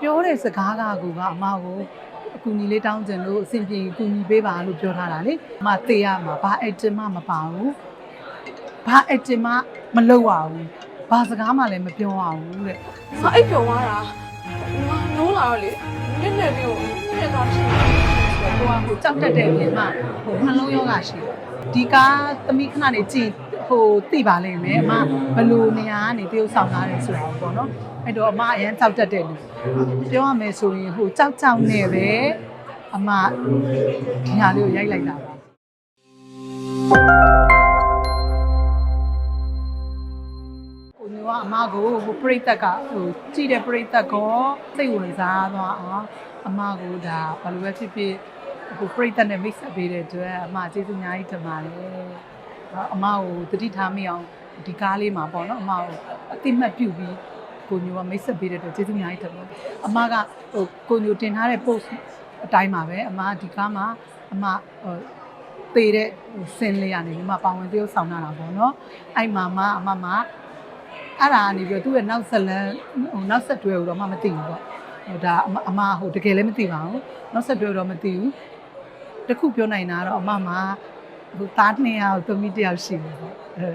ပြောတဲ့စကားကကူကအမကိုအကူညီလေးတောင်းကြလို့အဆင်ပြေကူညီပေးပါလို့ပြောထားတာလေအမသေးရမှာဘာအက်တင်မှမပါဘူးဘာအက်တင်မှမလုပ်ရဘူးဘာစကားမှလည်းမပြောရဘူးတဲ့ငါအိပ်ပျော်သွားတာငါနိုးလာတော့လေနည်းနည်းလေးကိုနည်းနည်းသွားချင်တယ်ဟိုကဟိုကြောက်တတ်တဲ့အပြင်မှာဟိုနှလုံးရောဂါရှိတယ်ဒီကားသမီးခဏနေကြည့် ဟိုသိပါလိမ့်မယ်အမဘယ်လိုနေရာကနေတရုပ်ဆောင်လာတယ်ဆိုတာပေါ့နော်အဲ့တော့အမအရင်ကြောက်တတ်တဲ့လူပြောရမယ်ဆိုရင်ဟိုကြောက်ကြောက်နဲ့ပဲအမဒီဟာလေးကိုရိုက်လိုက်တာပါကိုညကအမကိုဟိုပြိတက်ကဟိုကြည့်တဲ့ပြိတက်ကောစိတ်ဝင်စားသွားအောင်အမကိုဒါဘာလို့ပဲဖြစ်ဖြစ်ဟိုပြိတက်နဲ့မိတ်ဆက်ပေးတဲ့အတွက်အမကျေးဇူးအများကြီးတင်ပါတယ်။ အမကိုတတိထားမိအောင်ဒီကားလေးမှာပေါ့နော်အမကိုအတိမတ်ပြုပြီးကိုညိုကမိတ်ဆက်ပေးတဲ့အတွက်ကျေးဇူးအများကြီးတင်ပါတယ်။အမကဟိုကိုညိုတင်ထားတဲ့ post အတိုင်းပါပဲအမဒီကားမှာအမဟိုတေတဲ့ဟိုစင်လေးကနေဒီမှာပါဝင်သရုပ်ဆောင်လာတာပေါ့နော်။အဲ့မှာမအမမအဲ့ဒါကနေပြီးတော့သူ့ရဲ့နောက်ဆက်လန်းဟိုနောက်ဆက်တွဲကိုတော့မှမသိဘူးပေါ့ဟိုဒါအမအမဟိုတကယ်လည်းမသိပါဘူးနောက်ဆက်တွဲတော့မသိဘူးတခုပြောနိုင်တာကတော့အမမှာ ဟိုသားနှစ်ယောက်သမီးတစ်ယောက်ရှိတယ်ပေါ့အဲ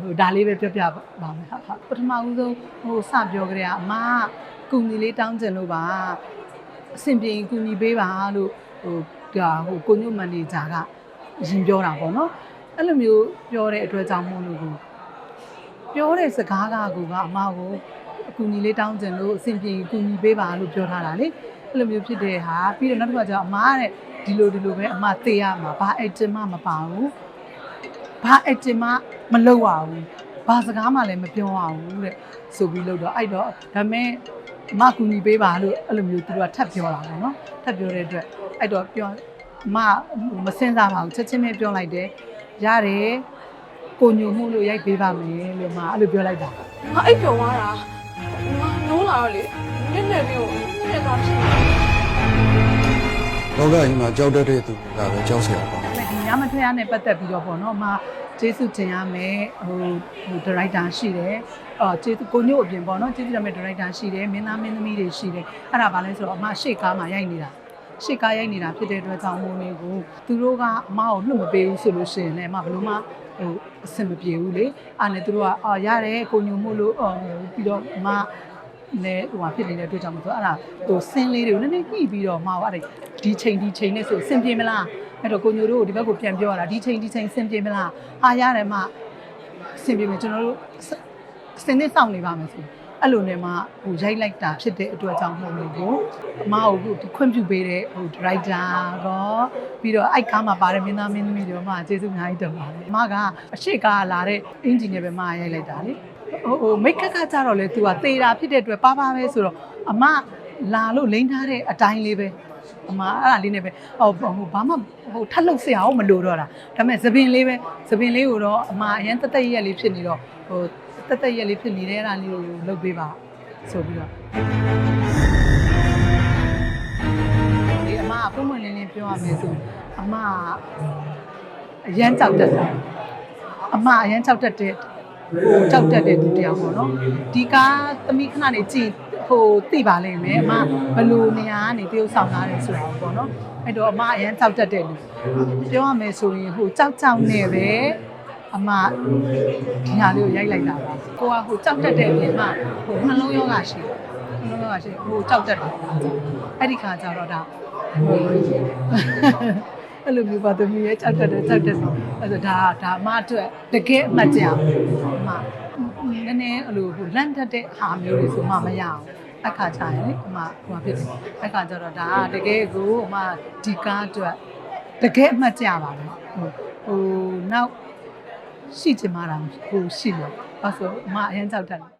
ဟိုဒါလေးပဲပြောပြပါမယ်ဟာပထမဦးဆုံးဟိုစပြောကြတဲ့အမကုညီလေးတောင်းကျင်လို့ပါအဆင်ပြေရင်ကုညီပေးပါလို့ဟိုဒါဟိုကိုညွတ်မန်နေဂျာကရင်ပြောတာပေါ့နော်အဲ့လိုမျိုးပြောတဲ့အတွက်ကြောင့်မို့လို့ကိုပြောတဲ့စကားကကူကအမကိုအကူညီလေးတောင်းကြလို့အဆင်ပြေကူညီပေးပါလို့ပြောထားတာလေ အဲ့လိုမျိုးဖြစ်တဲ့ဟာပြီးတော့နောက်တစ်ခါကျတော့အမကတဲ့ဒီလိုဒီလိုပဲအမသိရမှာဘာအက်တင်မှမပါဘူးဘာအက်တင်မှမလုပ်ရဘူးဘာစကားမှလည်းမပြောရဘူးတဲ့ဆိုပြီးလို့တော့အဲ့တော့ဒါမဲ့အမကူညီပေးပါလို့အဲ့လိုမျိုးသူတို့ကထပ်ပြောတာပေါ့နော်ထပ်ပြောတဲ့အတွက်အဲ့တော့ပြောအမမစင်စားပါဘူးချက်ချင်းပဲပြောလိုက်တယ်ရတယ်ကိုညိုမှုလို့ရိုက်ပေးပါမယ်လို့မှအဲ့လိုပြောလိုက်တာငါအိပ်ပျော်သွားတာငါနိုးလာတော့လေနည်းနည်းလေးကိုနည်းနည်းသွားချင်တယ် လောကကြီးမှာကြောက်တတ်တဲ့သူကပဲကြောက်စရာပေါ့ဒါပေမဲ့ဒီညမထွေးရနဲ့ပတ်သက်ပြီးတော့ပေါ့နော်အမကျေးဇူးတင်ရမယ်ဟိုဟိုဒါရိုက်တာရှိတယ်အော်ကျေးဇူးကိုညို့အပြင်ပေါ့နော်ကျေးဇူးတင်ရမယ်ဒါရိုက်တာရှိတယ်မင်းသားမင်းသမီးတွေရှိတယ်အဲ့ဒါဘာလဲဆိုတော့အမရှေ့ကားမှာရိုက်နေတာရှေ့ကားရိုက်နေတာဖြစ်တဲ့အတွက်ကြောင့်မို့လို့ကိုသူတို့ကအမကိုလွတ်မပေးဘူးဆိုလို့ရှိရင်လည်းအမဘယ်လိုမှဟိုအဆင်မပြေဘူးလေအဲ့နဲ့သူတို့ကအော်ရတယ်ကိုညိုမှုလို့အော်ပြီးတော့အမ နဲ့ဟိုဟာဖြစ်နေတဲ့အတွက်ကြောင့်မို့ဆိုအဲ့ဒါဟိုစင်းလေးတွေကိုနည်းနည်းညှိပြီးတော့မှာပါအဲ့ဒီချိန်ဒီချိန်နဲ့ဆိုအဆင်ပြေမလားအဲ့တော့ကိုညိုတို့ကိုဒီဘက်ကိုပြန်ပြောရတာဒီချိန်ဒီချိန်အဆင်ပြေမလားဟာရတယ်မအဆင်ပြေမယ်ကျွန်တော်တို့စင်းနဲ့စောင့်နေပါမယ်ဆိုအဲ့လိုနဲ့မှဟိုရိုက်လိုက်တာဖြစ်တဲ့အတွက်ကြောင့်မို့လို့ကိုအမကိုဒီခွင့်ပြုပေးတဲ့ဟိုဒရိုက်တာကောပြီးတော့အိုက်ကားမှာပါတဲ့မင်းသားမင်းသမီးတွေတော့မှကျေးဇူးအများကြီးတင်ပါတယ်အမကအရှိကားလာတဲ့အင်ဂျင်နဲ့ပဲမရိုက်လိုက်တာလေ ဟိုဟိုမိတ်ကက်ကကြတော့လေ तू ကသေတာဖြစ်တဲ့အတွက်ပါပါပဲဆိုတော့အမလာလို့လိမ့်ထားတဲ့အတိုင်းလေးပဲအမအဲ့ဒါလေးနဲ့ပဲဟိုဟိုဘာမှဟိုထပ်လုပ်စရာမလိုတော့တာဒါပေမဲ့သပင်လေးပဲသပင်လေးကိုတော့အမအရင်တက်တက်ရက်လေးဖြစ်နေတော့ဟိုတက်တက်ရက်လေးဖြစ်နေတဲ့အဲ့ဒါလေးကိုလုပ်ပေးပါဆိုပြီးတော့ဒီအမကပုံမှန်လေးလေးပြောရမယ်ဆိုအမကအရန်ကြောက်တတ်တယ်အမအရန်ကြောက်တတ်တဲ့ ဟိုကြောက်တက်တဲ့သူတယောက်ပေါ့နော်ဒီကားသမီးခဏနေကြည့်ဟိုသိပါလိမ့်မယ်အမဘယ်လိုနေရာကနေတရုပ်ဆောင်လာတယ်ဆိုတာပေါ့နော်အဲ့တော့အမအရင်ကြောက်တက်တဲ့လူပြောရမယ်ဆိုရင်ဟိုကြောက်ကြောက်နဲ့ပဲအမဒီဟာလေးကိုရိုက်လိုက်တာပါကိုကဟိုကြောက်တက်တဲ့အပြင်မှာဟိုနှလုံးရောဂါရှိတယ်နှလုံးရောဂါရှိဟိုကြောက်တက်တယ်အဲ့ဒီခါကျတော့ဒါဟို အဲ့လိုမျိုးပါသမီးရဲ့ကြောက်တက်တယ်ကြောက်တက်တယ်အဲ့ဒါဒါဒါအမအတွက်တကယ်အမှတ်ကြအောင်အမနည်းနည်းအဲ့လိုဟိုလန့်တက်တဲ့ဟာမျိုးတွေဆိုမှမရအောင်အခါချရင်လေအမဟိုဖြစ်တယ်အခါကျတော့ဒါကတကယ်ကိုအမဒီကားအတွက်တကယ်အမှတ်ကြပါပဲဟိုဟိုနောက်ရှိချင်မှတာဟိုရှိလို့အဲ့ဆိုအမအရင်ကြောက်တယ်